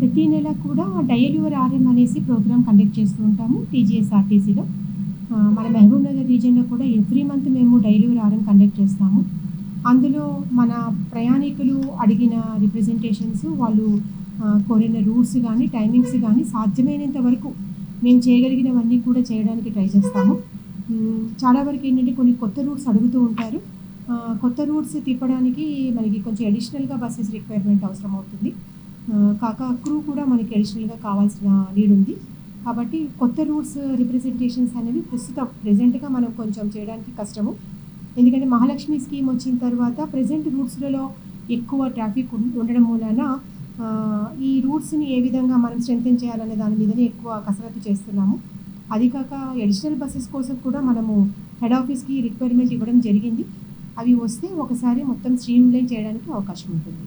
ప్రతి నెల కూడా డయల్ యువర్ ఆర్ఎం అనేసి ప్రోగ్రామ్ కండక్ట్ చేస్తూ ఉంటాము టీజీఎస్ఆర్టీసీలో. మన మహబూబ్ నగర్ రీజియన్లో కూడా ఎవ్రీ మంత్ మేము డైలీ యువర్ ఆర్ఎం కండక్ట్ చేస్తాము. అందులో మన ప్రయాణికులు అడిగిన రిప్రజెంటేషన్స్ వాళ్ళు కోరిన రూట్స్ కానీ టైమింగ్స్ కానీ సాధ్యమైనంత వరకు మేము చేయగలిగినవన్నీ కూడా చేయడానికి ట్రై చేస్తాము. చాలా వరకు ఏంటంటే కొన్ని కొత్త రూట్స్ అడుగుతూ ఉంటారు. కొత్త రూట్స్ తిప్పడానికి మనకి కొంచెం అడిషనల్గా బస్సెస్ రిక్వైర్మెంట్ అవసరం అవుతుంది కాక క్రూ కూడా మనకి అడిషనల్గా కావాల్సిన నీడ్ ఉంది. కాబట్టి కొత్త రూట్స్ రిప్రజెంటేషన్స్ అనేవి ప్రస్తుతం ప్రజెంట్గా మనం కొంచెం చేయడానికి కష్టము. ఎందుకంటే మహాలక్ష్మి స్కీమ్ వచ్చిన తర్వాత ప్రజెంట్ రూట్స్లలో ఎక్కువ ట్రాఫిక్ ఉండడం వలన ఈ రూట్స్ని ఏ విధంగా మనం స్ట్రెంగ్తెన్ చేయాలనే దాని మీదనే ఎక్కువ కసరత్తు చేస్తున్నాము. అది కాక అడిషనల్ బస్సెస్ కోసం కూడా మనము హెడ్ ఆఫీస్కి రిక్వైర్మెంట్ ఇవ్వడం జరిగింది. అవి వస్తే ఒకసారి మొత్తం స్ట్రీమ్ లైన్ చేయడానికి అవకాశం ఉంటుంది.